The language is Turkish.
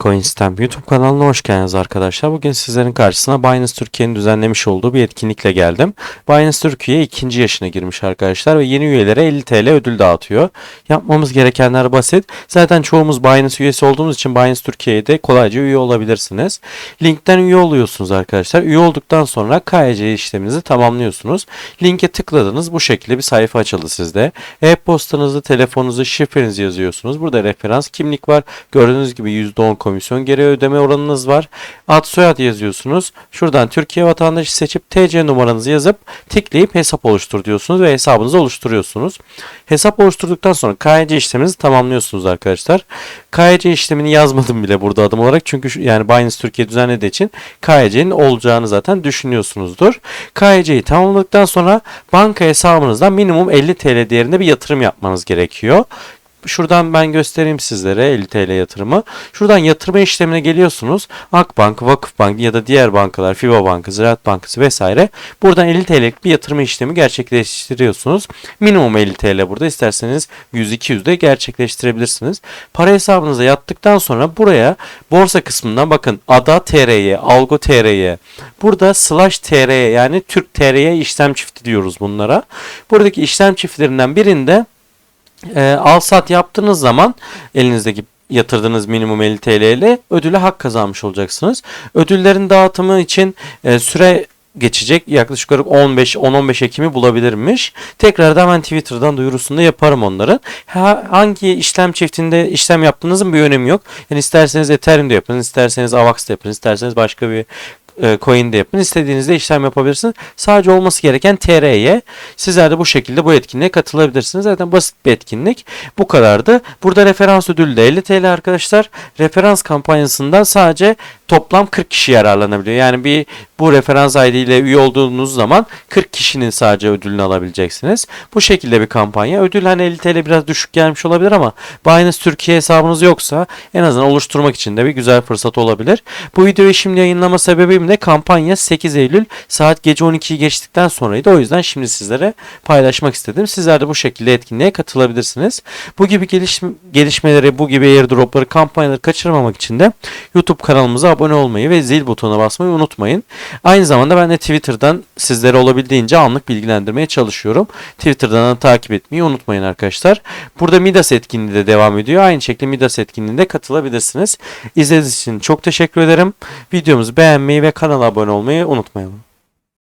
CoinStamp YouTube kanalına hoş geldiniz arkadaşlar. Bugün sizlerin karşısına Binance Türkiye'nin düzenlemiş olduğu bir etkinlikle geldim. Binance Türkiye ikinci yaşına girmiş arkadaşlar ve yeni üyelere 50 TL ödül dağıtıyor. Yapmamız gerekenler basit. Zaten çoğumuz Binance üyesi olduğumuz için Binance Türkiye'ye de kolayca üye olabilirsiniz. Linkten üye oluyorsunuz arkadaşlar. Üye olduktan sonra KYC işleminizi tamamlıyorsunuz. Linke tıkladınız. Bu şekilde bir sayfa açıldı sizde. E-postanızı, telefonunuzu, şifrenizi yazıyorsunuz. Burada referans kimlik var. Gördüğünüz gibi %10 komisyon geri ödeme oranınız var. Ad soyad yazıyorsunuz. Şuradan Türkiye vatandaşı seçip TC numaranızı yazıp tıklayıp hesap oluştur diyorsunuz ve hesabınızı oluşturuyorsunuz. Hesap oluşturduktan sonra KYC işleminizi tamamlıyorsunuz arkadaşlar. KYC işlemini yazmadım bile burada adım olarak çünkü yani Binance Türkiye düzenlediği için KYC'nin olacağını zaten düşünüyorsunuzdur. KYC'yi tamamladıktan sonra banka hesabınızdan minimum 50 TL değerinde bir yatırım yapmanız gerekiyor. Şuradan ben göstereyim sizlere 50 TL yatırımı. Şuradan yatırma işlemine geliyorsunuz. Akbank, Vakıfbank ya da diğer bankalar, FIBA Bankası, Ziraat Bankası vesaire. Buradan 50 TL'lik bir yatırma işlemi gerçekleştiriyorsunuz. Minimum 50 TL burada. İsterseniz 100-200 de gerçekleştirebilirsiniz. Para hesabınıza yattıktan sonra buraya borsa kısmından bakın ADA TR'ye, Algo TR'ye. Burada slash TR'ye yani Türk TR'ye işlem çifti diyoruz bunlara. Buradaki işlem çiftlerinden birinde e, al sat yaptığınız zaman elinizdeki yatırdığınız minimum 50 TL ile ödüle hak kazanmış olacaksınız. Ödüllerin dağıtımı için e, süre geçecek. Yaklaşık olarak 15 10-15 Ekim'i bulabilirmiş. Tekrardan ben Twitter'dan duyurusunda yaparım onların. Ha, hangi işlem çiftinde işlem yaptığınızın bir önemi yok. Yani isterseniz Ethereum'da yapın, isterseniz Avax'da yapın, isterseniz başka bir e, coin'de yapın. İstediğinizde işlem yapabilirsiniz. Sadece olması gereken TR'ye. Sizler de bu şekilde bu etkinliğe katılabilirsiniz. Zaten basit bir etkinlik. Bu kadardı. Burada referans ödülü de 50 TL arkadaşlar. Referans kampanyasından sadece toplam 40 kişi yararlanabiliyor. Yani bir bu referans ID ile üye olduğunuz zaman 40 kişinin sadece ödülünü alabileceksiniz. Bu şekilde bir kampanya. Ödül hani 50 TL biraz düşük gelmiş olabilir ama Binance Türkiye hesabınız yoksa en azından oluşturmak için de bir güzel fırsat olabilir. Bu videoyu şimdi yayınlama sebebim de kampanya 8 Eylül saat gece 12'yi geçtikten sonraydı. O yüzden şimdi sizlere paylaşmak istedim. Sizler de bu şekilde etkinliğe katılabilirsiniz. Bu gibi geliş, gelişmeleri, bu gibi airdropları, kampanyaları kaçırmamak için de YouTube kanalımıza abone olmayı ve zil butonuna basmayı unutmayın. Aynı zamanda ben de Twitter'dan sizlere olabildiğince anlık bilgilendirmeye çalışıyorum. Twitter'dan da takip etmeyi unutmayın arkadaşlar. Burada Midas etkinliği de devam ediyor. Aynı şekilde Midas etkinliğinde katılabilirsiniz. İzlediğiniz için çok teşekkür ederim. Videomuzu beğenmeyi ve kanala abone olmayı unutmayalım.